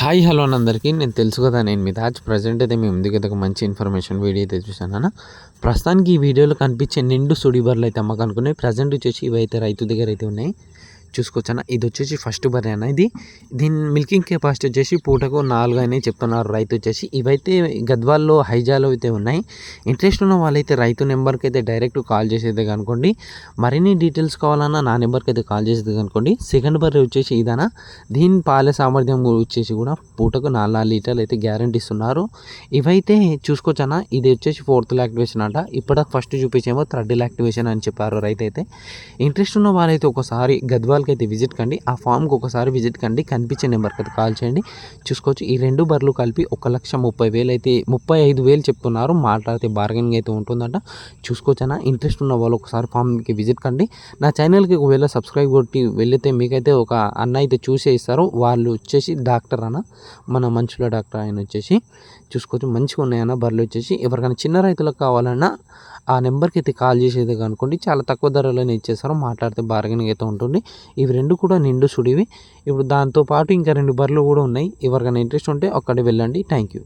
Hi hello అని అందరికీ నేను తెలుసు కదా నేను మీ తాజ్ ప్రజెంట్ అయితే మీ ముందుకు ఒక మంచి ఇన్ఫర్మేషన్ వీడియో అయితే చూసాను ప్రస్తుతానికి ఈ వీడియోలో కనిపించే నిండు సుడిబర్లు అయితే అమ్మకం అనుకున్నాయి ప్రజెంట్ వచ్చేసి ఇవైతే రైతు దగ్గర అయితే ఉన్నాయి. చూసుకోవచ్చన్న. ఇది వచ్చేసి ఫస్ట్ బర్రె అన్న. ఇది దీని మిల్కింగ్ కెపాసిటీ వచ్చేసి పూటకు నాలుగు అయినాయి చెప్తున్నారు రైతు వచ్చేసి. ఇవైతే గద్వాల్లో హైజాలో అయితే ఉన్నాయి. ఇంట్రెస్ట్ ఉన్న వాళ్ళైతే రైతు నెంబర్కి అయితే డైరెక్ట్ కాల్ చేసేది కనుకోండి మరిన్ని డీటెయిల్స్ కావాలన్నా నా నెంబర్కి అయితే కాల్ చేసేది కనుకోండి సెకండ్ బర్రె వచ్చేసి ఇదనా దీని పాల సామర్థ్యం వచ్చేసి కూడా పూటకు నాలుగు లీటర్లు అయితే గ్యారంటీ ఇస్తున్నారు. ఇవైతే చూసుకోవచ్చన్నా. ఇది వచ్చేసి ఫోర్త్ యాక్టివేషన్ అంట. ఇప్పటికి ఫస్ట్ చూపించేమో థర్డ్ యాక్టివేషన్ అని చెప్పారు రైతు అయితే. ఇంట్రెస్ట్ ఉన్న వాళ్ళైతే ఒకసారి గద్వాల్ గద్వాల్కి అయితే విజిట్ కండి. ఆ ఫామ్కి ఒకసారి విజిట్ కండి. కనిపించే నెంబర్కి అయితే కాల్ చేయండి. చూసుకోవచ్చు. ఈ రెండు బర్రెలు కలిపి ఒక లక్ష ముప్పై వేలు అయితే ముప్పై ఐదు వేలు చెప్తున్నారు. మాట్లాడితే బార్గెనింగ్ అయితే ఉంటుందంట. చూసుకోవచ్చనా ఇంట్రెస్ట్ ఉన్న వాళ్ళు ఒకసారి ఫామ్కి విజిట్ కండి. నా ఛానల్కి ఒకవేళ సబ్స్క్రైబ్ కొట్టి వెళితే మీకైతే ఒక అన్న అయితే చూసే ఇస్తారు. వాళ్ళు వచ్చేసి డాక్టర్ అన్న. మన మనుషుల డాక్టర్ ఆయన వచ్చేసి. చూసుకోవచ్చు. మంచిగా ఉన్నాయన్న బర్రెలు వచ్చేసి. ఎవరికైనా చిన్న రైతులకు కావాలన్నా ఆ నెంబర్కి అయితే కాల్ చేసేది కనుకోండి. చాలా తక్కువ ధరలోనే ఇచ్చేస్తారు. మాట్లాడితే బార్గెనింగ్ అయితే ఉంటుంది. ఇవి రెండు కూడా నిండు సుడివి. ఇప్పుడు దాంతో పాటు ఇంకా రెండు బర్రెలు కూడా ఉన్నాయి. ఎవరికైనా ఇంట్రెస్ట్ ఉంటే ఒక్కటి వెళ్ళండి. Thank you